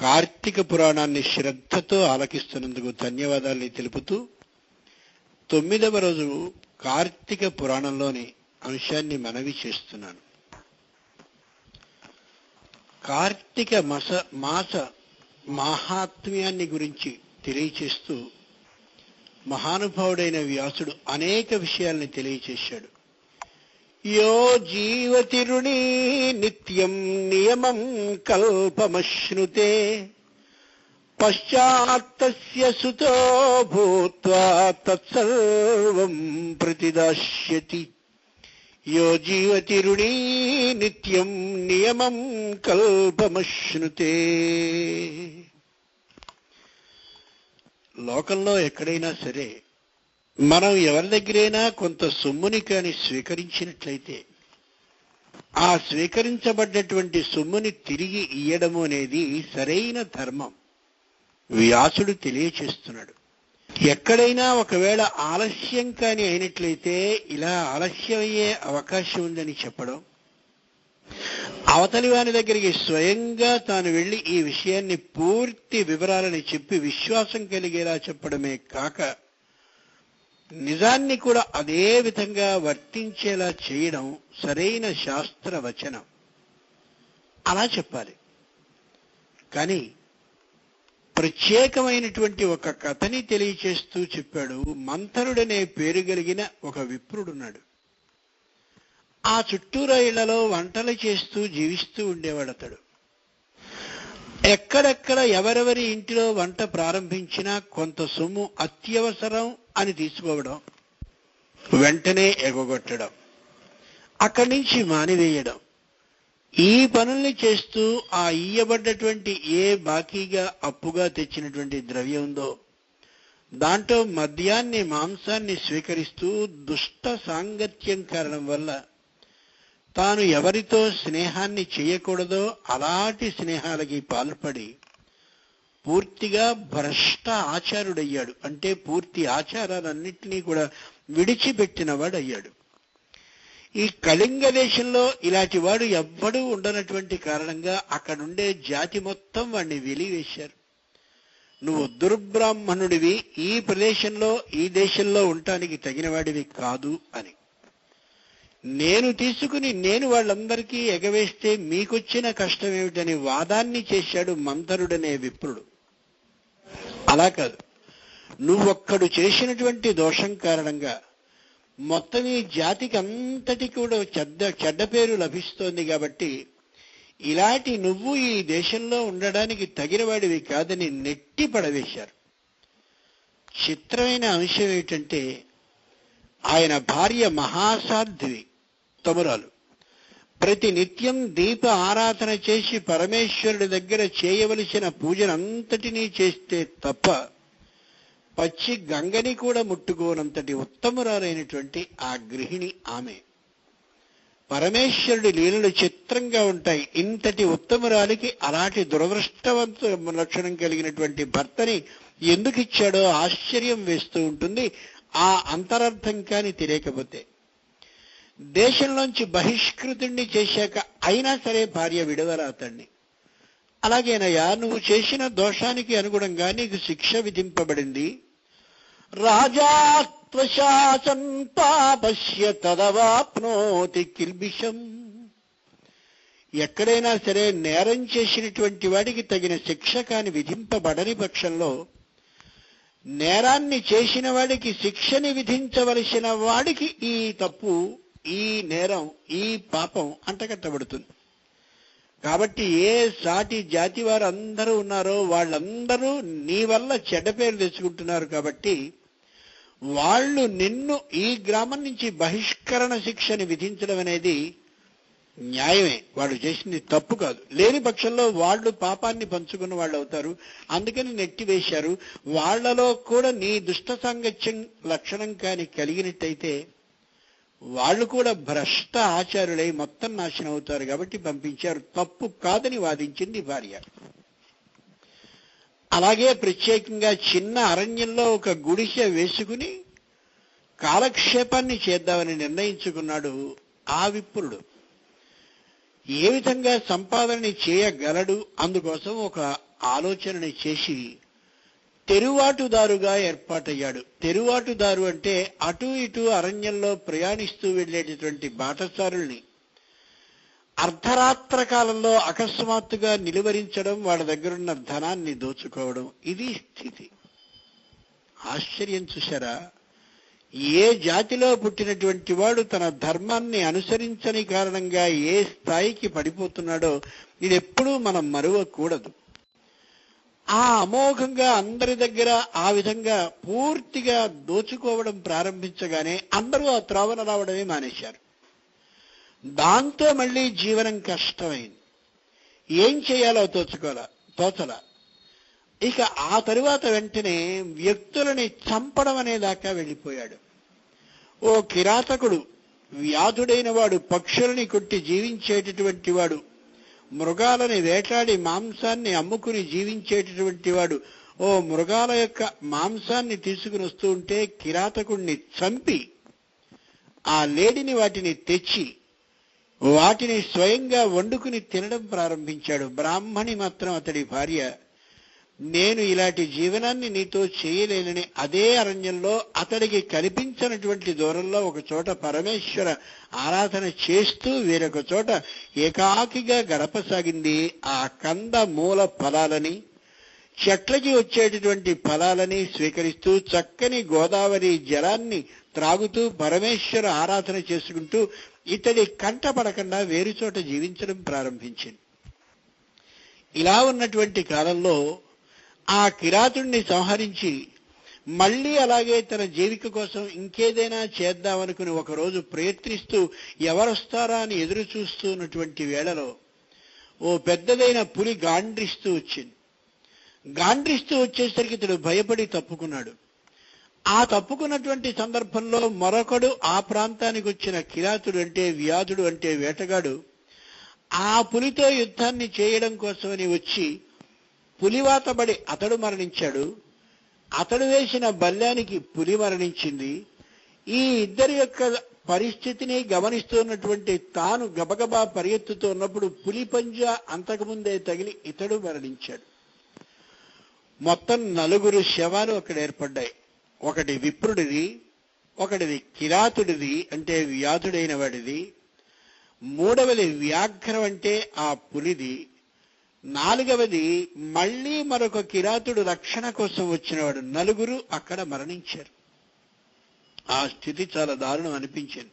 కార్తీక పురాణాన్ని శ్రద్ధతో ఆలకిస్తున్నందుకు ధన్యవాదాలని తెలుపుతూ తొమ్మిదవ రోజు కార్తీక పురాణంలోని అంశాన్ని మనవి చేస్తున్నాను. కార్తీక మస మాస మాహాత్మ్యాన్ని గురించి తెలియచేస్తూ మహానుభావుడైన వ్యాసుడు అనేక విషయాల్ని తెలియచేశాడు. యో జీవతిరుణీ నిత్యం నియమం కల్పమశ్నుతే. పశ్చాత్తస్య సుతో భూత్వా తత్సర్వం ప్రతిదాస్యతి యో జీవతిరుణీ నిత్యం నియమం కల్పమశ్నుతే. లోకంలో ఎక్కడైనా సరే మనం ఎవరి దగ్గరైనా కొంత సొమ్ముని కాని స్వీకరించినట్లయితే ఆ స్వీకరించబడ్డటువంటి సొమ్ముని తిరిగి ఇయ్యడము అనేది సరైన ధర్మం వ్యాసుడు తెలియచేస్తున్నాడు. ఎక్కడైనా ఒకవేళ ఆలస్యం కాని అయినట్లయితే ఇలా ఆలస్యం అయ్యే అవకాశం ఉందని చెప్పడం అవతలి వాని దగ్గరికి స్వయంగా తాను వెళ్ళి ఈ విషయాన్ని పూర్తి వివరాలని చెప్పి విశ్వాసం కలిగేలా చెప్పడమే కాక నిజాన్ని కూడా అదే విధంగా వర్తించేలా చేయడం సరైన శాస్త్ర వచనం. అలా చెప్పాలి. కానీ ప్రత్యేకమైనటువంటి ఒక కథని తెలియచేస్తూ చెప్పాడు. మంథరుడనే పేరు కలిగిన ఒక విప్రుడున్నాడు. ఆ చుట్టూరా ఇళ్ళలో వంటలు చేస్తూ జీవిస్తూ ఉండేవాడు అతడు ఎక్కడెక్కడ ఎవరెవరి ఇంటిలో వంట ప్రారంభించినా కొంత సొమ్ము అత్యవసరం అని తీసుకోవడం వెంటనే ఎగగొట్టడం అక్కడి నుంచి మానివేయడం. ఈ పనుల్ని చేస్తూ ఆ ఇయ్యబడ్డటువంటి ఏ బాకీగా అప్పుగా తెచ్చినటువంటి ద్రవ్యం ఉందో దాంట్లో మద్యాన్ని మాంసాన్ని స్వీకరిస్తూ దుష్ట సాంగత్యం కారణం వల్ల తాను ఎవరితో స్నేహాన్ని చేయకూడదో అలాంటి స్నేహాలకి పాల్పడి పూర్తిగా భ్రష్ట ఆచారుడయ్యాడు. అంటే పూర్తి ఆచారాలన్నింటినీ కూడా విడిచిపెట్టినవాడు అయ్యాడు ఈ కళింగ దేశంలో ఇలాంటి వాడు ఎవ్వడూ ఉండనటువంటి కారణంగా అక్కడుండే జాతి మొత్తం వాడిని వెలివేశారు. నువ్వు దుర్బ్రాహ్మణుడివి ఈ ప్రదేశంలో ఈ దేశంలో ఉండటానికి తగినవాడివి కాదు అని. నేను తీసుకుని నేను వాళ్ళందరికీ ఎగవేస్తే మీకొచ్చిన కష్టం ఏమిటని వాదాన్ని చేశాడు మంతరుడనే విప్రుడు. అలా కాదు. నువ్వొక్కడు చేసినటువంటి దోషం కారణంగా మొత్తం ఈ జాతికి అంతటి కూడా చెడ్డ చెడ్డ పేరు లభిస్తోంది కాబట్టి ఇలాంటి నువ్వు ఈ దేశంలో ఉండడానికి తగినవాడివి కాదని నెట్టి పడవేశారు. చిత్రమైన అంశం ఏమిటంటే ఆయన భార్య మహాసాధ్వి తమురాలు ప్రతి నిత్యం దీప ఆరాధన చేసి పరమేశ్వరుడి దగ్గర చేయవలసిన పూజనంతటినీ చేస్తే తప్ప పచ్చి గంగని కూడా ముట్టుకోనంతటి ఉత్తమురాలైనటువంటి ఆ గృహిణి ఆమె. పరమేశ్వరుడి లీలలు చిత్రంగా ఉంటాయి. ఇంతటి ఉత్తమురాలికి అలాంటి దురదృష్టవంత లక్షణం కలిగినటువంటి భర్తని ఎందుకు ఇచ్చాడో ఆశ్చర్యం వేస్తూ ఉంటుంది. ఆ అంతరార్థం కాని తెలియకపోతే దేశంలోంచి బహిష్కృతుణ్ణి చేశాక అయినా సరే భార్య విడవరా అతన్ని? అలాగేనయ్యా నువ్వు చేసిన దోషానికి అనుగుణంగా నీకు శిక్ష విధింపబడింది. రాజాత్వశాసన్ పాపస్య తదవాప్నోతి కిల్బిషం. ఎక్కడైనా సరే నేరం చేసినటువంటి వాడికి తగిన శిక్ష కాని విధింపబడని పక్షంలో నేరాన్ని చేసిన వాడికి శిక్షని విధించవలసిన వాడికి ఈ తప్పు ఈ నేరం ఈ పాపం అంటగట్టబడుతుంది. కాబట్టి ఏ సాటి జాతి వారు అందరూ ఉన్నారో వాళ్ళందరూ నీ వల్ల చెడ్డ పేరు తెచ్చుకుంటున్నారు కాబట్టి వాళ్ళు నిన్ను ఈ గ్రామం నుంచి బహిష్కరణ శిక్షని విధించడం అనేది న్యాయమే. వాళ్ళు చేసింది తప్పు కాదు. లేని పక్షంలో వాళ్ళు పాపాన్ని పంచుకున్న వాళ్ళు అవుతారు. అందుకని నెట్టివేశారు వాళ్ళలో కూడా నీ దుష్ట సాంగత్యం లక్షణం కాని కలిగినట్టయితే వాళ్ళు కూడా భ్రష్ట ఆచారులై మొత్తం నాశనం అవుతారు కాబట్టి పంపించారు. తప్పు కాదని వాదించింది భార్య. అలాగే ప్రత్యేకంగా చిన్న అరణ్యంలో ఒక గుడిసె వేసుకుని కాలక్షేపాన్ని చేద్దామని నిర్ణయించుకున్నాడు ఆ విప్రుడు. ఏ విధంగా సంపాదనని చేయగలడు అందుకోసం ఒక ఆలోచనని చేసి తెరువాటుదారుగా ఏర్పాటయ్యాడు. తెరువాటుదారు అంటే అటు ఇటు అరణ్యంలో ప్రయాణిస్తూ వెళ్ళేటటువంటి బాటసారుల్ని. అర్ధరాత్ర కాలంలో అకస్మాత్తుగా నిలువరించడం వాళ్ళ దగ్గరున్న ధనాన్ని దోచుకోవడం. ఇది స్థితి. ఆశ్చర్యం చూశారా? ఏ జాతిలో పుట్టినటువంటి వాడు తన ధర్మాన్ని అనుసరించని కారణంగా ఏ స్థాయికి పడిపోతున్నాడో ఇది ఎప్పుడూ మనం మరువకూడదు. ఆ అమోఘంగా అందరి దగ్గర ఆ విధంగా పూర్తిగా దోచుకోవడం ప్రారంభించగానే అందరూ ఆ త్రోవన రావడమే మానేశారు. దాంతో మళ్ళీ జీవనం కష్టమైంది. ఏం చేయాలో తోచుకోలే తోచల. ఇక ఆ తరువాత వెంటనే వ్యక్తులని చంపడం అనేదాకా వెళ్ళిపోయాడు. ఓ కిరాతకుడు వ్యాధుడైన వాడు పక్షులని కొట్టి జీవించేటటువంటి వాడు మృగాలని వేటాడి మాంసాన్ని అమ్ముకుని జీవించేటటువంటి వాడు ఓ మృగాల యొక్క మాంసాన్ని తీసుకుని వస్తూ ఉంటే కిరాతకుణ్ణి చంపి ఆ లేడిని వాటిని తెచ్చి వాటిని స్వయంగా వండుకుని తినడం ప్రారంభించాడు. బ్రాహ్మణి మాత్రం అతడి భార్య నేను ఇలాంటి జీవనాన్ని నీతో చేయలేనని అదే అరణ్యంలో అతడికి కనిపించినటువంటి దూరంలో ఒక చోట పరమేశ్వర ఆరాధన చేస్తూ వేరొక చోట ఏకాకిగా గడపసాగింది ఆ కంద మూల ఫలాలని చెట్లకి వచ్చేటటువంటి ఫలాలని స్వీకరిస్తూ చక్కని గోదావరి జలాన్ని త్రాగుతూ పరమేశ్వర ఆరాధన చేసుకుంటూ ఇతడి కంట పడకుండా వేరు చోట జీవించడం ప్రారంభించింది. ఇలా ఉన్నటువంటి కాలంలో ఆ కిరాతుణ్ణి సంహరించి మళ్ళీ అలాగే తన జీవిక కోసం ఇంకేదైనా చేద్దామనుకుని ఒకరోజు ప్రయత్నిస్తూ ఎవరొస్తారా అని ఎదురు చూస్తున్నటువంటి వేళలో ఓ పెద్దదైన పులి గాండ్రిస్తూ వచ్చింది. గాండ్రిస్తూ వచ్చేసరికి ఇతడు భయపడి తప్పుకున్నాడు. ఆ తప్పుకున్నటువంటి సందర్భంలో మరొకడు ఆ ప్రాంతానికి వచ్చిన కిరాతుడు అంటే వ్యాధుడు అంటే వేటగాడు ఆ పులితో యుద్ధాన్ని చేయడం కోసమని వచ్చి పులివాతబడి అతడు మరణించాడు. అతడు వేసిన బల్యానికి పులి మరణించింది. ఈ ఇద్దరి యొక్క పరిస్థితిని గమనిస్తున్నటువంటి తాను గబగబా పరిగెత్తుతూ ఉన్నప్పుడు పులి పంజా అంతకుముందే తగిలి ఇతడు మరణించాడు. మొత్తం నలుగురు శవాలు అక్కడ ఏర్పడ్డాయి. ఒకటి విప్రుడిది ఒకటిది కిరాతుడిది అంటే వ్యాధుడైన వాడిది మూడవది వ్యాఘ్రం అంటే ఆ పులిది. నాలుగవది మళ్ళీ మరొక కిరాతుడు రక్షణ కోసం వచ్చినవాడు నలుగురు అక్కడ మరణించారు. ఆ స్థితి చాలా దారుణం అనిపించింది.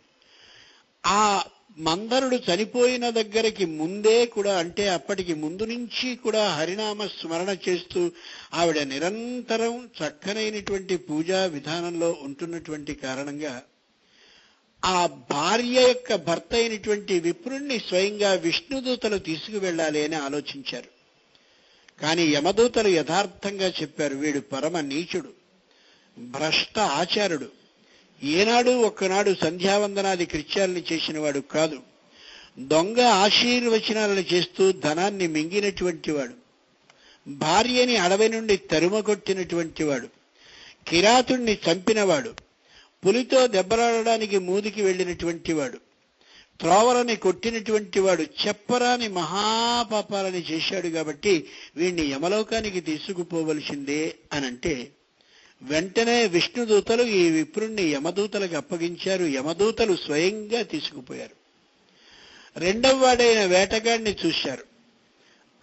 ఆ మందరుడు చనిపోయిన దగ్గరికి ముందే కూడా అంటే అప్పటికి ముందు నుంచి కూడా హరినామ స్మరణ చేస్తూ ఆవిడ నిరంతరం చక్కనైనటువంటి పూజా విధానంలో ఉంటున్నటువంటి కారణంగా ఆ భార్య యొక్క భర్త అయినటువంటి విప్రుణ్ణి స్వయంగా విష్ణుదూతలు తీసుకువెళ్ళాలి అని ఆలోచించారు. కానీ యమదూతలు యథార్థంగా చెప్పారు వీడు పరమ నీచుడు భ్రష్ట ఆచారుడు. ఏనాడు ఒక్కనాడు సంధ్యావందనాది కృత్యాలని చేసిన వాడు కాదు. దొంగ ఆశీర్వచనాలను చేస్తూ ధనాన్ని మింగినటువంటి వాడు. భార్యని అడవి నుండి తరుమగొట్టినటువంటి వాడు. కిరాతుణ్ణి చంపినవాడు. పులితో దెబ్బలాడడానికి మూదికి వెళ్ళినటువంటి వాడు త్రోవలని కొట్టినటువంటి వాడు చెప్పరాని మహాపాపాలని చేశాడు కాబట్టి వీణ్ణి యమలోకానికి తీసుకుపోవలసిందే అనంటే వెంటనే విష్ణుదూతలు ఈ విప్రుణ్ణి యమదూతలకు అప్పగించారు. యమదూతలు స్వయంగా తీసుకుపోయారు. రెండవ వాడైన వేటగాడిని చూశారు.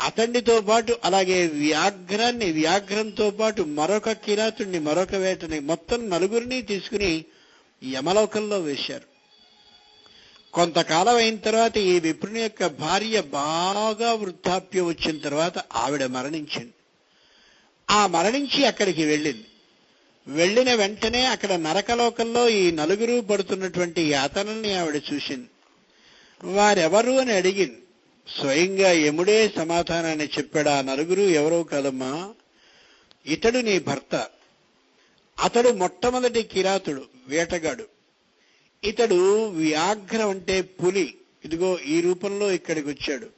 అతడితో పాటు అలాగే వ్యాఘ్రాన్ని వ్యాఘ్రంతో పాటు మరొక కిరాతుణ్ణి మరొక వేటని మొత్తం నలుగురిని తీసుకుని యమలోకంలో వేశారు. కొంతకాలం అయిన తర్వాత ఈ విప్రుని యొక్క భార్య బాగా వృద్ధాప్యం వచ్చిన తర్వాత ఆవిడ మరణించింది. ఆ మరణించి అక్కడికి వెళ్ళింది. వెళ్ళిన వెంటనే అక్కడ నరకలోకంలో ఈ నలుగురు పడుతున్నటువంటి యాతనల్ని ఆవిడ చూసింది. వారెవరు అని అడిగింది. స్వయంగా యముడే సమాధానాన్ని చెప్పాడు. ఆ నలుగురు ఎవరో కాదమ్మా ఇతడు నీ భర్త. అతడు మొట్టమొదటి కిరాతుడు వేటగాడు. ఇతడు వ్యాఘ్రం అంటే పులి. ఇదిగో ఈ రూపంలో ఇక్కడికి వచ్చాడు.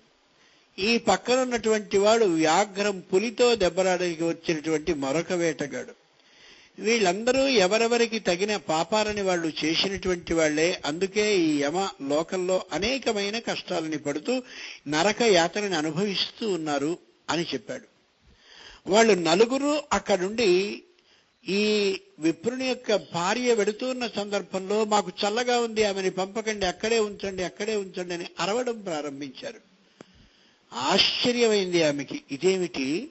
ఈ పక్కన ఉన్నటువంటి వాడు వ్యాఘ్రం పులితో దెబ్బలాడడానికి వచ్చినటువంటి మరొక వేటగాడు. వీళ్ళందరూ ఎవరెవరికి తగిన పాపాలని వాళ్ళు చేసినటువంటి వాళ్ళే. అందుకే ఈ యమ లోకంలో అనేకమైన కష్టాలని పడుతూ నరక యాతనని అనుభవిస్తూ ఉన్నారు అని చెప్పాడు. వాళ్ళు నలుగురు అక్కడుండి ఈ విప్రుని యొక్క భార్య వెడుతున్న సందర్భంలో మాకు చల్లగా ఉంది ఆమెని పంపకండి అక్కడే ఉంచండి అక్కడే ఉంచండి అని అరవడం ప్రారంభించారు. ఆశ్చర్యమైంది ఆమెకి. ఇదేమిటి?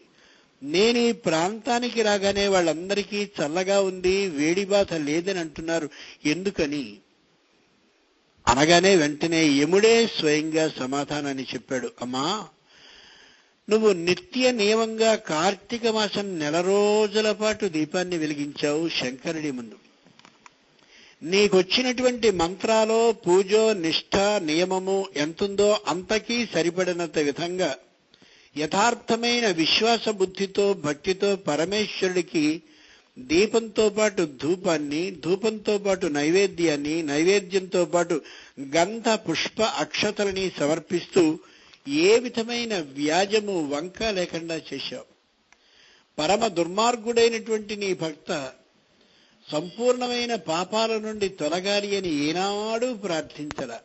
నేను ఈ ప్రాంతానికి రాగానే వాళ్ళందరికీ చల్లగా ఉంది వేడి బాధ లేదని అంటున్నారు. ఎందుకని? అనగానే వెంటనే యముడే స్వయంగా సమాధానాన్ని చెప్పాడు. అమ్మా నువ్వు నిత్య నియమంగా కార్తీక మాసం నెల రోజుల పాటు దీపాన్ని వెలిగించావు శంకరుడి ముందు. నీకొచ్చినటువంటి మంత్రాలో పూజో నిష్ఠ నియమము ఎంతుందో అంతకీ సరిపడినంత విధంగా యథార్థమైన విశ్వాస బుద్ధితో భక్తితో పరమేశ్వరుడికి దీపంతో పాటు ధూపాన్ని ధూపంతో పాటు నైవేద్యాన్ని నైవేద్యంతో పాటు గంధ పుష్ప అక్షతలని సమర్పిస్తూ ఏ విధమైన వ్యాజము వంక లేకుండా చేశావు? పరమ దుర్మార్గుడైనటువంటి నీ భక్త సంపూర్ణమైన పాపాల నుండి తొలగాలి అని ఏనాడు ప్రార్థించల.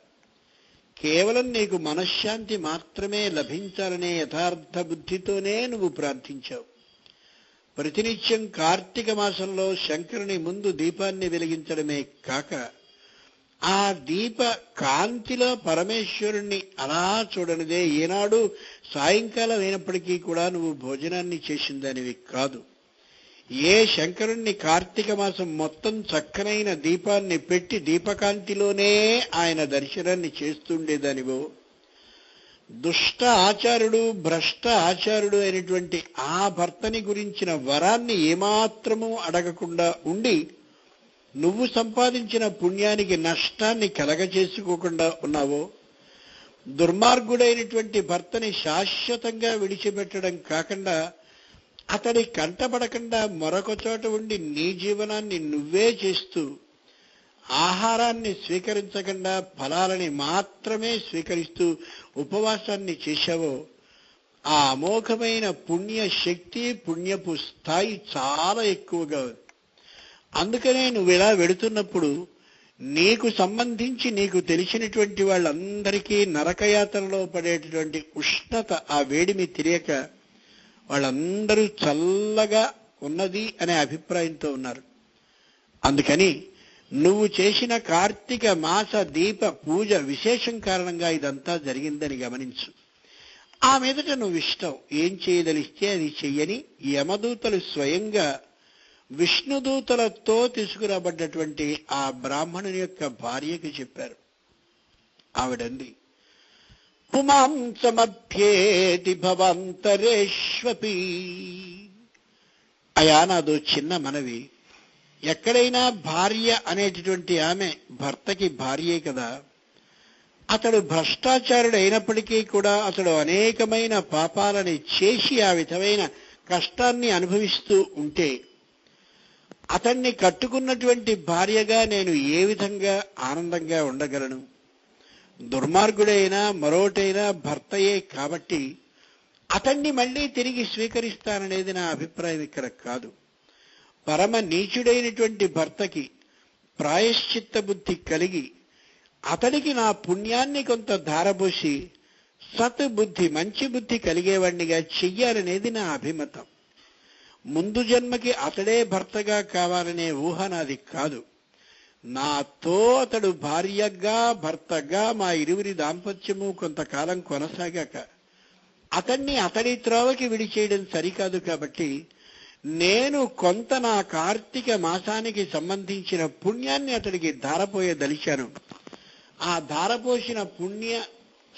కేవలం నీకు మనశ్శాంతి మాత్రమే లభించాలనే యథార్థ బుద్ధితోనే నువ్వు ప్రార్థించావు. ప్రతినిత్యం కార్తీక మాసంలో శంకరుని ముందు దీపాన్ని వెలిగించడమే కాక ఆ దీప కాంతిలో పరమేశ్వరుణ్ణి అలా చూడనిదే. ఏనాడు సాయంకాలం అయినప్పటికీ కూడా నువ్వు భోజనాన్ని చేసిందనేవి కాదు. ఏ శంకరుణ్ణి కార్తీక మాసం మొత్తం చక్కనైన దీపాన్ని పెట్టి దీపకాంతిలోనే ఆయన దర్శనాన్ని చేస్తుండేదానివో. దుష్ట ఆచారుడు భ్రష్ట ఆచారుడు అయినటువంటి ఆ భర్తని గురించిన వరాన్ని ఏమాత్రము అడగకుండా ఉండి నువ్వు సంపాదించిన పుణ్యానికి నష్టాన్ని కలగచేసుకోకుండా ఉన్నావో? దుర్మార్గుడైనటువంటి భర్తని శాశ్వతంగా విడిచిపెట్టడం కాకుండా అతడి కంటపడకుండా మరొక చోట ఉండి నీ జీవనాన్ని నువ్వే చేస్తూ ఆహారాన్ని స్వీకరించకుండా ఫలాలని మాత్రమే స్వీకరిస్తూ ఉపవాసాన్ని చేశావో? ఆ అమోఘమైన పుణ్య శక్తి పుణ్యపు స్థాయి చాలా ఎక్కువగా ఉంది. అందుకనే నువ్వు ఇలా వెడుతున్నప్పుడు నీకు సంబంధించి నీకు తెలిసినటువంటి వాళ్ళందరికీ నరకయాత్రలో పడేటటువంటి ఉష్ణత ఆ వేడిమి తెలియక వాళ్ళందరూ చల్లగా ఉన్నది అనే అభిప్రాయంతో ఉన్నారు. అందుకని నువ్వు చేసిన కార్తీక మాస దీప పూజ విశేషం కారణంగా ఇదంతా జరిగిందని గమనించు. ఆ మీదట నువ్వు ఇష్టం. ఏం చేయదలిస్తే అది చెయ్యని యమదూతలు స్వయంగా విష్ణుదూతలతో తీసుకురాబడ్డటువంటి ఆ బ్రాహ్మణుని యొక్క భార్యకి చెప్పారు. ఆవిడంది పుమాం సమభ్యేతి భవంతరేష్వపి. అయా నాదో చిన్న మనవి. ఎక్కడైనా భార్య అనేటటువంటి ఆమె భర్తకి భార్యే కదా. అతడు భ్రష్టాచారుడు అయినప్పటికీ కూడా అతడు అనేకమైన పాపాలని చేసి ఆ విధమైన కష్టాన్ని అనుభవిస్తూ ఉంటే అతన్ని కట్టుకున్నటువంటి భార్యగా నేను ఏ విధంగా ఆనందంగా ఉండగలను? దుర్మార్గుడైనా మరోటైనా భర్తయే కాబట్టి అతన్ని మళ్ళీ తిరిగి స్వీకరిస్తాననేది నా అభిప్రాయం ఇక్కడ కాదు. పరమ నీచుడైనటువంటి భర్తకి ప్రాయశ్చిత్త బుద్ధి కలిగి అతడికి నా పుణ్యాన్ని కొంత ధారపోసి సత్ బుద్ధి మంచి బుద్ధి కలిగేవాడినిగా చెయ్యాలనేది నా అభిమతం. ముందు జన్మకి అతడే భర్తగా కావాలనే ఊహ నాది కాదు. నాతో అతడు భార్యగా భర్తగా మా ఇరువురి దాంపత్యము కొంతకాలం కొనసాగాక అతన్ని అతడి త్రోవకి విడిచేయడం సరికాదు కాబట్టి నేను కొంత నా కార్తీక మాసానికి సంబంధించిన పుణ్యాన్ని అతడికి ధారపోయదలిచాను. ఆ ధారపోసిన పుణ్య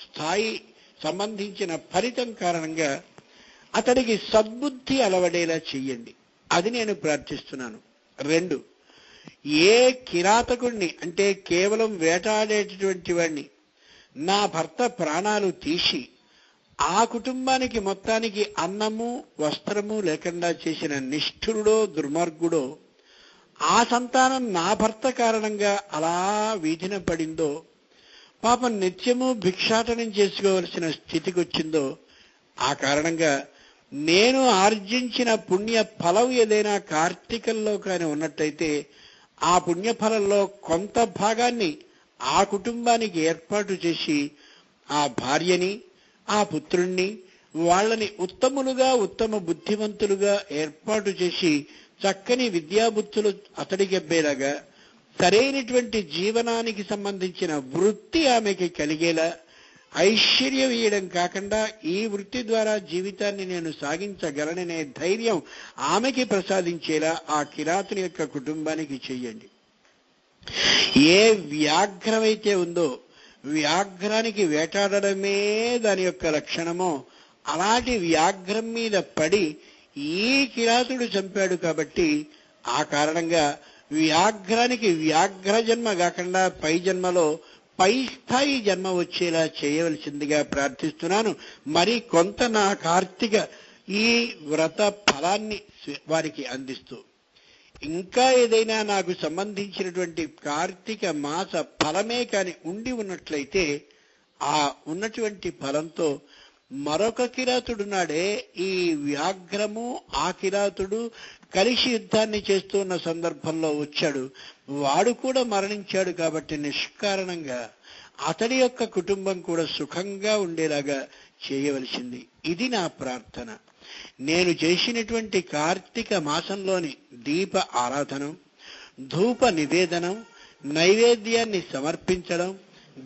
స్థాయి సంబంధించిన ఫలితం కారణంగా అతడికి సద్బుద్ధి అలవడేలా చెయ్యండి. అది నేను ప్రార్థిస్తున్నాను. రెండు ఏ కిరాతకుణ్ణి అంటే కేవలం వేటాడేటటువంటి వాణ్ణి నా భర్త ప్రాణాలు తీసి ఆ కుటుంబానికి మొత్తానికి అన్నము వస్త్రము లేకుండా చేసిన నిష్ఠురుడో దుర్మార్గుడో ఆ సంతానం నా భర్త కారణంగా అలా వీధిన పడిందో పాపం నిత్యము భిక్షాటనం చేసుకోవలసిన స్థితికి వచ్చిందో ఆ కారణంగా నేను ఆర్జించిన పుణ్య ఫలం ఏదైనా కార్తీకంలో కానీ ఉన్నట్టయితే ఆ పుణ్య ఫలంలో కొంత భాగాన్ని ఆ కుటుంబానికి ఏర్పాటు చేసి ఆ భార్యని ఆ పుత్రుణ్ణి వాళ్ళని ఉత్తములుగా ఉత్తమ బుద్ధిమంతులుగా ఏర్పాటు చేసి చక్కని విద్యాబుద్ధులు అతడిగెబ్బేలాగా సరైనటువంటి జీవనానికి సంబంధించిన వృత్తి ఆమెకి కలిగేలా ఐశ్వర్యం ఇయ్యడం కాకుండా ఈ వృత్తి ద్వారా జీవితాన్ని నేను సాగించగలననే ధైర్యం ఆమెకి ప్రసాదించేలా ఆ కిరాతుని యొక్క కుటుంబానికి చెయ్యండి. ఏ వ్యాఘ్రమైతే ఉందో వ్యాఘ్రానికి వేటాడడమే దాని యొక్క లక్షణమో అలాంటి వ్యాఘ్రం మీద పడి ఈ కిరాతుడు చంపాడు కాబట్టి ఆ కారణంగా వ్యాఘ్రానికి వ్యాఘ్ర జన్మ కాకుండా పై జన్మలో పై స్థాయి జన్మ వచ్చేలా చేయవలసిందిగా ప్రార్థిస్తున్నాను. మరి కొంత నా కార్తీక ఈ వ్రత ఫలాన్ని వారికి అందిస్తూ. ఇంకా ఏదైనా నాకు సంబంధించినటువంటి కార్తీక మాస ఫలమే కాని ఉండి ఉన్నట్లయితే ఆ ఉన్నటువంటి ఫలంతో మరొక కిరాతుడున్నాడే ఈ వ్యాఘ్రము ఆ కిరాతుడు కలిసి యుద్ధాన్ని చేస్తున్న సందర్భంలో వచ్చాడు. వాడు కూడా మరణించాడు కాబట్టి నిష్కారణంగా అతడి యొక్క కుటుంబం కూడా సుఖంగా ఉండేలాగా చేయవలసింది. ఇది నా ప్రార్థన. నేను చేసినటువంటి కార్తీక మాసంలోని దీప ఆరాధనం ధూప నివేదనం నైవేద్యాన్ని సమర్పించడం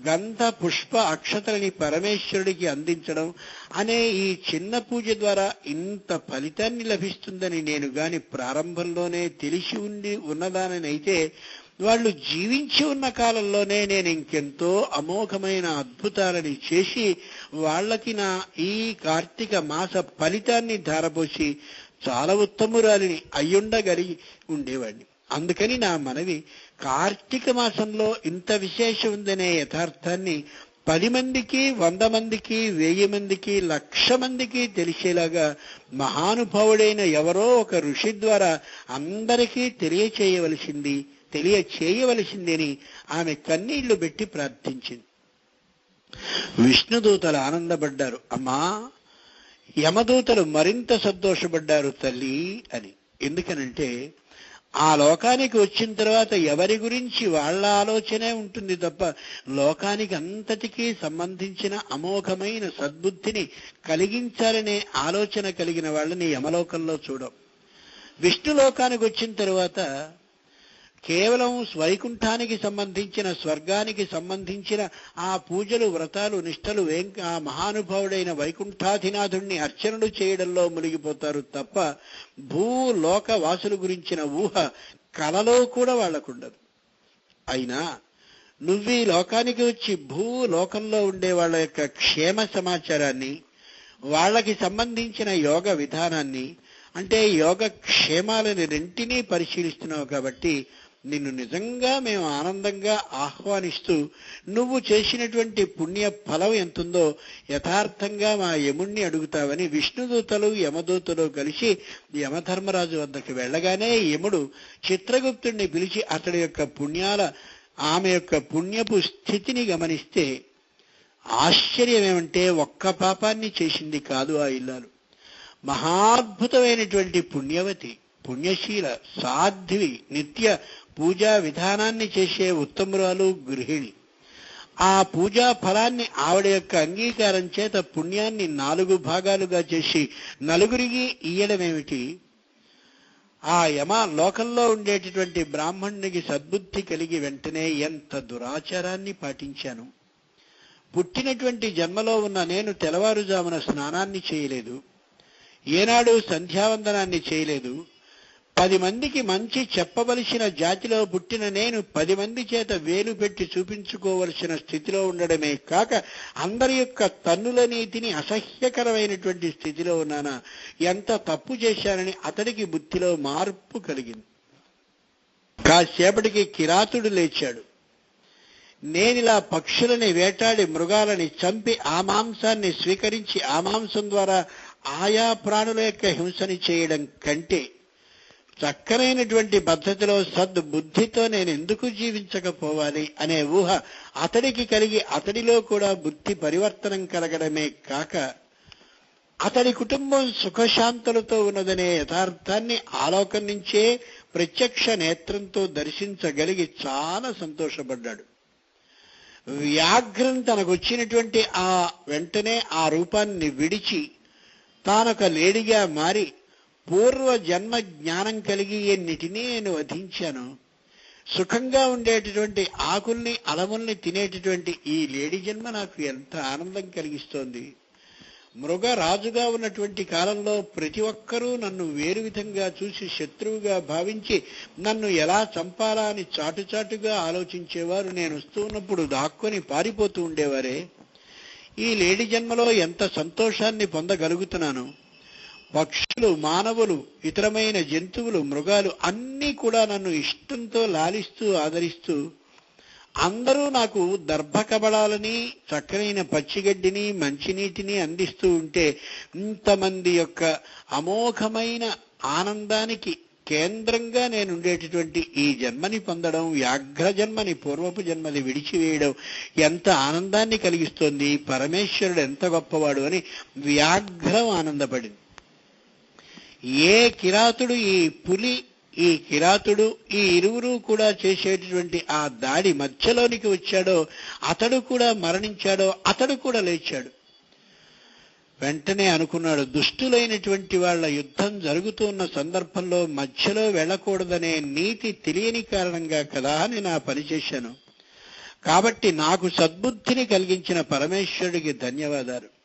గంధ పుష్ప అక్షతలని పరమేశ్వరుడికి అందించడం అనే ఈ చిన్న పూజ ద్వారా ఇంత ఫలితాన్ని లభిస్తుందని నేను గాని ప్రారంభంలోనే తెలిసి ఉండి ఉన్నదానైతే వాళ్ళు జీవించి ఉన్న కాలంలోనే నేను ఇంకెంతో అమోఘమైన అద్భుతాలని చేసి వాళ్ళకి నా ఈ కార్తీక మాస ఫలితాన్ని ధారపోసి చాలా ఉత్తమురాలిని అయ్యుండగలిగి ఉండేవాడిని. అందుకని నా మనవి కార్తీక మాసంలో ఇంత విశేషం ఉందనే యథార్థాన్ని పది మందికి వంద మందికి వెయ్యి మందికి లక్ష మందికి తెలిసేలాగా మహానుభావుడైన ఎవరో ఒక ఋషి ద్వారా అందరికీ తెలియచేయవలసింది తెలియచేయవలసిందని ఆమె కన్నీళ్ళు పెట్టి ప్రార్థించింది. విష్ణుదూతలు ఆనందపడ్డారు. అమ్మా యమదూతలు మరింత సంతోషపడ్డారు తల్లి అని. ఎందుకనంటే ఆ లోకానికి వచ్చిన తర్వాత ఎవరి గురించి వాళ్ళ ఆలోచనే ఉంటుంది తప్ప లోకానికి అంతటికీ సంబంధించిన అమోఘమైన సద్బుద్ధిని కలిగించాలనే ఆలోచన కలిగిన వాళ్ళని యమలోకంలో చూడం. విష్ణు లోకానికి వచ్చిన తర్వాత కేవలం వైకుంఠానికి సంబంధించిన స్వర్గానికి సంబంధించిన ఆ పూజలు వ్రతాలు నిష్టలు ఆ మహానుభావుడైన వైకుంఠాధినాథుణ్ణి అర్చనలు చేయడంలో మునిగిపోతారు తప్ప భూలోక వాసుల గురించిన ఊహ కలలో కూడా వాళ్ళకుండదు అయినా నువ్వు ఈ లోకానికి వచ్చి భూలోకంలో ఉండే వాళ్ళ యొక్క క్షేమ సమాచారాన్ని వాళ్ళకి సంబంధించిన యోగ విధానాన్ని అంటే యోగ క్షేమాలని రెంటినీ పరిశీలిస్తున్నావు కాబట్టి నిన్ను నిజంగా మేము ఆనందంగా ఆహ్వానిస్తూ నువ్వు చేసినటువంటి పుణ్య ఫలం ఎంతుందో యథార్థంగా మా యముణ్ణి అడుగుతావని విష్ణుదూతలు యమదూతలు కలిసి యమధర్మరాజు వద్దకు వెళ్ళగానే యముడు చిత్రగుప్తుణ్ణి పిలిచి అతడి యొక్క పుణ్యాల ఆమె యొక్క పుణ్యపు స్థితిని గమనిస్తే ఆశ్చర్యం ఏమంటే ఒక్క పాపాన్ని చేసింది కాదు ఆ ఇల్లాలు. మహాద్భుతమైనటువంటి పుణ్యవతి పుణ్యశీల సాధ్వి నిత్య పూజా విధానాన్ని చేసే ఉత్తమురాలు గృహిణి. ఆ పూజా ఫలాన్ని ఆవిడ యొక్క అంగీకారం చేత పుణ్యాన్ని నాలుగు భాగాలుగా చేసి నలుగురికి ఇయ్యడమేమిటి? ఆ యమ లోకంలో ఉండేటటువంటి బ్రాహ్మణునికి సద్బుద్ధి కలిగి వెంటనే ఎంత దురాచారాన్ని పాటించాను. పుట్టినటువంటి జన్మలో ఉన్న నేను తెల్లవారుజామున స్నానాన్ని చేయలేదు. ఏనాడు సంధ్యావందనాన్ని చేయలేదు. పది మందికి మంచి చెప్పవలసిన జాతిలో పుట్టిన నేను పది మంది చేత వేలు పెట్టి చూపించుకోవలసిన స్థితిలో ఉండడమే కాక అందరి యొక్క తన్నుల నీతిని అసహ్యకరమైనటువంటి స్థితిలో ఉన్నానా? ఎంత తప్పు చేశానని అతడికి బుద్ధిలో మార్పు కలిగింది. కాసేపటికి కిరాతుడు లేచాడు. నేనిలా పక్షులని వేటాడి మృగాలని చంపి ఆ మాంసాన్ని స్వీకరించి ఆ మాంసం ద్వారా ఆయా ప్రాణుల యొక్క హింసని చేయడం కంటే చక్కనైనటువంటి పద్ధతిలో సద్బుద్ధితో నేను ఎందుకు జీవించకపోవాలి అనే ఊహ అతడికి కలిగి అతడిలో కూడా బుద్ధి పరివర్తనం కలగడమే కాక అతడి కుటుంబం సుఖశాంతులతో ఉన్నదనే యథార్థాన్ని ఆలోకం నుంచే ప్రత్యక్ష నేత్రంతో దర్శించగలిగి చాలా సంతోషపడ్డాడు. వ్యాఘ్రం తనకు వచ్చినటువంటి ఆ వెంటనే ఆ రూపాన్ని విడిచి తానొక లేడిగా మారి పూర్వ జన్మ జ్ఞానం కలిగి ఎన్నిటినీ నేను వధించాను. సుఖంగా ఉండేటటువంటి ఆకుల్ని అలముల్ని తినేటటువంటి ఈ లేడి జన్మ నాకు ఎంత ఆనందం కలిగిస్తోంది. మృగ రాజుగా ఉన్నటువంటి కాలంలో ప్రతి ఒక్కరూ నన్ను వేరు విధంగా చూసి శత్రువుగా భావించి నన్ను ఎలా చంపాలా అని చాటుచాటుగా ఆలోచించేవారు నేను వస్తూ ఉన్నప్పుడు దాక్కొని పారిపోతూ ఉండేవారే. ఈ లేడి జన్మలో ఎంత సంతోషాన్ని పొందగలుగుతున్నాను. పక్షులు మానవులు ఇతరమైన జంతువులు మృగాలు అన్నీ కూడా నన్ను ఇష్టంతో లాలిస్తూ ఆదరిస్తూ అందరూ నాకు దర్భకబడాలని చక్కనైన పచ్చిగడ్డిని మంచినీటిని అందిస్తూ ఉంటే ఇంతమంది యొక్క అమోఘమైన ఆనందానికి కేంద్రంగా నేను ఉండేటటువంటి ఈ జన్మని పొందడం వ్యాఘ్ర జన్మని పూర్వపు జన్మని విడిచివేయడం ఎంత ఆనందాన్ని కలిగిస్తోంది పరమేశ్వరుడు ఎంత గొప్పవాడు అని వ్యాఘ్రం ఆనందపడింది. ఏ కిరాతుడు ఈ పులి ఈ కిరాతుడు ఈ ఇరువురు కూడా చేసేటటువంటి ఆ దాడి మధ్యలోనికి వచ్చాడో అతడు కూడా మరణించాడో అతడు కూడా లేచాడు. వెంటనే అనుకున్నాడు దుష్టులైనటువంటి వాళ్ళ యుద్ధం జరుగుతున్న సందర్భంలో మధ్యలో వెళ్ళకూడదనే నీతి తెలియని కారణంగా కదా నేను ఆ పని చేశాను. కాబట్టి నాకు సద్బుద్ధిని కలిగించిన పరమేశ్వరుడికి ధన్యవాదాలు.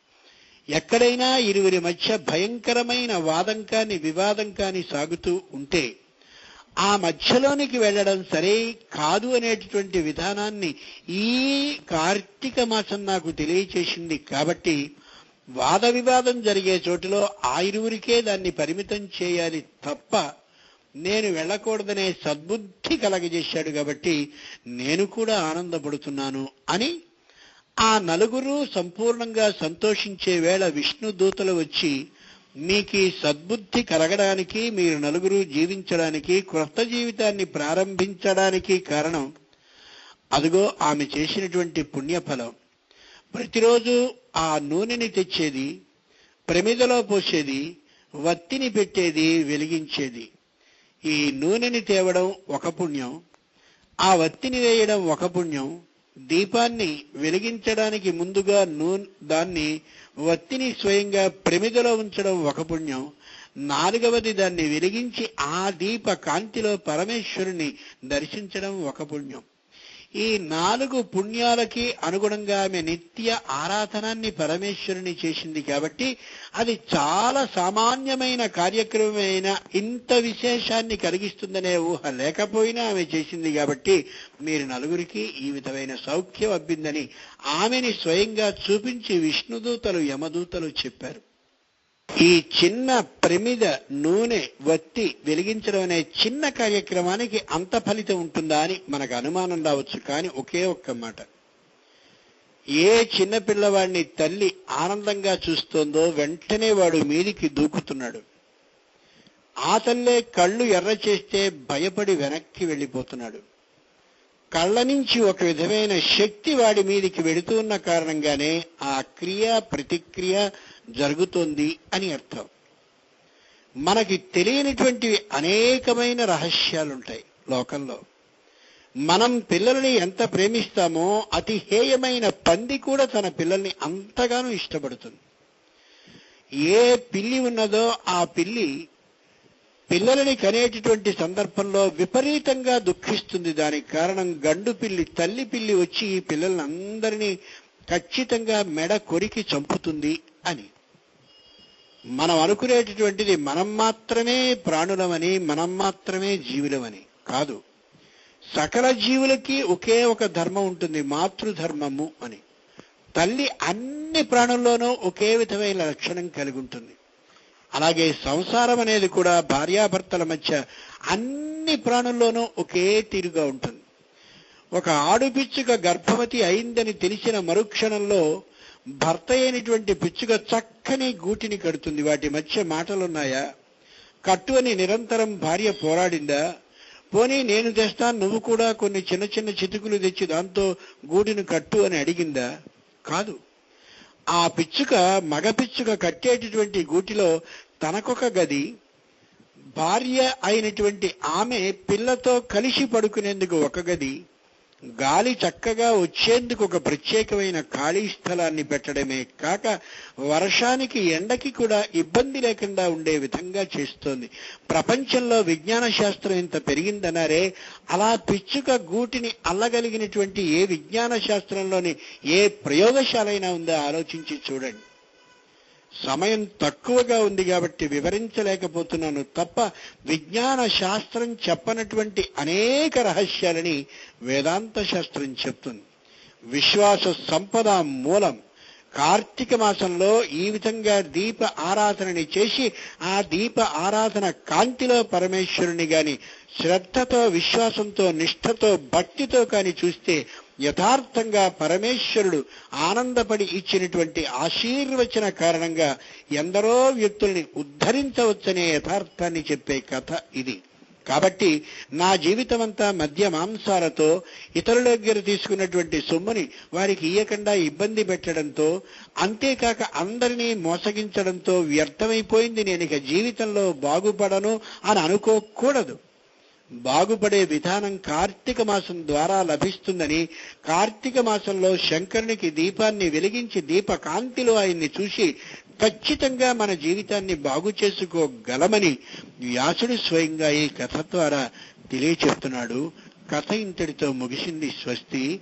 ఎక్కడైనా ఇరువురి మధ్య భయంకరమైన వాదం కాని వివాదం కాని సాగుతూ ఉంటే ఆ మధ్యలోనికి వెళ్ళడం సరే కాదు అనేటటువంటి విధానాన్ని ఈ కార్తీక మాసం నాకు తెలియచేసింది. కాబట్టి వాద వివాదం జరిగే చోటులో ఆ ఇరువురికే దాన్ని పరిమితం చేయాలి తప్ప నేను వెళ్ళకూడదనే సద్బుద్ధి కలగజేశాడు కాబట్టి నేను కూడా ఆనందపడుతున్నాను అని ఆ నలుగురు సంపూర్ణంగా సంతోషించే వేళ విష్ణు దూతలు వచ్చి మీకు సద్బుద్ధి కలగడానికి మీరు నలుగురు జీవించడానికి క్రొత్త జీవితాన్ని ప్రారంభించడానికి కారణం. అదిగో ఆమె చేసినటువంటి పుణ్యఫలం. ప్రతిరోజు ఆ నూనెని తెచ్చేది ప్రమిదలో పోసేది వత్తిని పెట్టేది వెలిగించేది. ఈ నూనెని తేవడం ఒక పుణ్యం. ఆ వత్తిని వేయడం ఒక పుణ్యం. దీపాన్ని వెలిగించడానికి ముందుగా నూ దాన్ని వత్తిని స్వయంగా ప్రమిదలో ఉంచడం ఒక పుణ్యం. నాలుగవది దాన్ని వెలిగించి ఆ దీప కాంతిలో పరమేశ్వరుని దర్శించడం ఒక పుణ్యం. ఈ నాలుగు పుణ్యాలకి అనుగుణంగా ఆమె నిత్య ఆరాధనాన్ని పరమేశ్వరుని చేసింది కాబట్టి అది చాలా సామాన్యమైన కార్యక్రమమైన ఇంత విశేషాన్ని కలిగిస్తుందనే ఊహ లేకపోయినా ఆమె చేసింది కాబట్టి మీరు నలుగురికి ఈ విధమైన సౌఖ్యం అబ్బిందని ఆమెని స్వయంగా చూపించి విష్ణుదూతలు యమదూతలు చెప్పారు. ఈ చిన్న ప్రమిద నూనె వత్తి వెలిగించడం అనే చిన్న కార్యక్రమానికి అంత ఫలితం ఉంటుందా అని మనకు అనుమానం రావచ్చు. కానీ ఒకే ఒక్క మాట. ఏ చిన్న పిల్లవాడిని తల్లి ఆనందంగా చూస్తోందో వెంటనే వాడు మీదికి దూకుతున్నాడు. ఆ తల్లే కళ్ళు ఎర్ర చేస్తే భయపడి వెనక్కి వెళ్ళిపోతున్నాడు. కళ్ళ నుంచి ఒక విధమైన శక్తి వాడి మీదికి వెడుతున్న కారణంగానే ఆ క్రియ ప్రతిక్రియ జరుగుతోంది అని అర్థం. మనకి తెలియనిటువంటివి అనేకమైన రహస్యాలుంటాయి లోకంలో. మనం పిల్లల్ని ఎంత ప్రేమిస్తామో అతి హేయమైన పంది కూడా తన పిల్లల్ని అంతగానో ఇష్టపడుతుంది. ఏ పిల్లి ఉన్నదో ఆ పిల్లి పిల్లలని కనేటటువంటి సందర్భంలో విపరీతంగా దుఃఖిస్తుంది. దానికి కారణం గండు పిల్లి తల్లి పిల్లి వచ్చి ఈ పిల్లల్ని ఖచ్చితంగా మెడ కొరికి చంపుతుంది అని. మనం అనుకునేటటువంటిది మనం మాత్రమే ప్రాణులమని మనం మాత్రమే జీవులమని కాదు. సకల జీవులకి ఒకే ఒక ధర్మం ఉంటుంది మాతృధర్మము అని. తల్లి అన్ని ప్రాణుల్లోనూ ఒకే విధమైన లక్షణం కలిగి ఉంటుంది. అలాగే సంసారం అనేది కూడా భార్యాభర్తల మధ్య అన్ని ప్రాణుల్లోనూ ఒకే తీరుగా ఉంటుంది. ఒక ఆడుపిచ్చుక గర్భవతి అయిందని తెలిసిన మరుక్షణంలో భర్త అయినటువంటి పిచ్చుక చక్కని గూటిని కడుతుంది. వాటి మధ్య మాటలున్నాయా? కట్టు అని నిరంతరం భార్య పోరాడిందా? పోనీ నేను తెస్తాను నువ్వు కూడా కొన్ని చిన్న చిన్న చితుకులు తెచ్చి దాంతో గూటిని కట్టు అని అడిగిందా? కాదు. ఆ పిచ్చుక మగ పిచ్చుక కట్టేటటువంటి గూటిలో తనకొక గది. భార్య అయినటువంటి ఆమె పిల్లతో కలిసి పడుకునేందుకు ఒక గది. గాలి చక్కగా వచ్చేందుకు ఒక ప్రత్యేకమైన ఖాళీ స్థలాన్ని పెట్టడమే కాక వర్షానికి ఎండకి కూడా ఇబ్బంది లేకుండా ఉండే విధంగా చేస్తోంది. ప్రపంచంలో విజ్ఞాన శాస్త్రం ఇంత పెరిగిందన్నారే అలా పిచ్చుక గూటిని అల్లగలిగినటువంటి ఏ విజ్ఞాన శాస్త్రంలోని ఏ ప్రయోగశాలైనా ఉందో ఆలోచించి చూడండి. సమయం తక్కువగా ఉంది కాబట్టి వివరించలేకపోతున్నాను తప్ప విజ్ఞాన శాస్త్రం చెప్పనటువంటి అనేక రహస్యాలని వేదాంత శాస్త్రం చెప్తుంది. విశ్వాస సంపద మూలం. కార్తీక మాసంలో ఈ విధంగా దీప ఆరాధనని చేసి ఆ దీప ఆరాధన కాంతిలో పరమేశ్వరుని గాని శ్రద్ధతో విశ్వాసంతో నిష్ఠతో భక్తితో కాని చూస్తే యథార్థంగా పరమేశ్వరుడు ఆనందపడి ఇచ్చినటువంటి ఆశీర్వచన కారణంగా ఎందరో వ్యక్తుల్ని ఉద్ధరించవచ్చనే యథార్థాన్ని చెప్పే కథ ఇది. కాబట్టి నా జీవితం అంతా మద్య మాంసాలతో ఇతరుల దగ్గర తీసుకున్నటువంటి సొమ్ముని వారికి ఇయ్యకుండా ఇబ్బంది పెట్టడంతో అంతేకాక అందరినీ మోసగించడంతో వ్యర్థమైపోయింది నేను ఇక జీవితంలో బాగుపడను అని అనుకోకూడదు. బాగుపడే విధానం కార్తీక మాసం ద్వారా లభిస్తుందని కార్తీక మాసంలో శంకరునికి దీపాన్ని వెలిగించి దీప కాంతిలో ఆయన్ని చూసి ఖచ్చితంగా మన జీవితాన్ని బాగు చేసుకోగలమని వ్యాసుడు స్వయంగా ఈ కథ ద్వారా తెలియచెప్తున్నాడు. కథ ఇంతటితో ముగిసింది. స్వస్తి.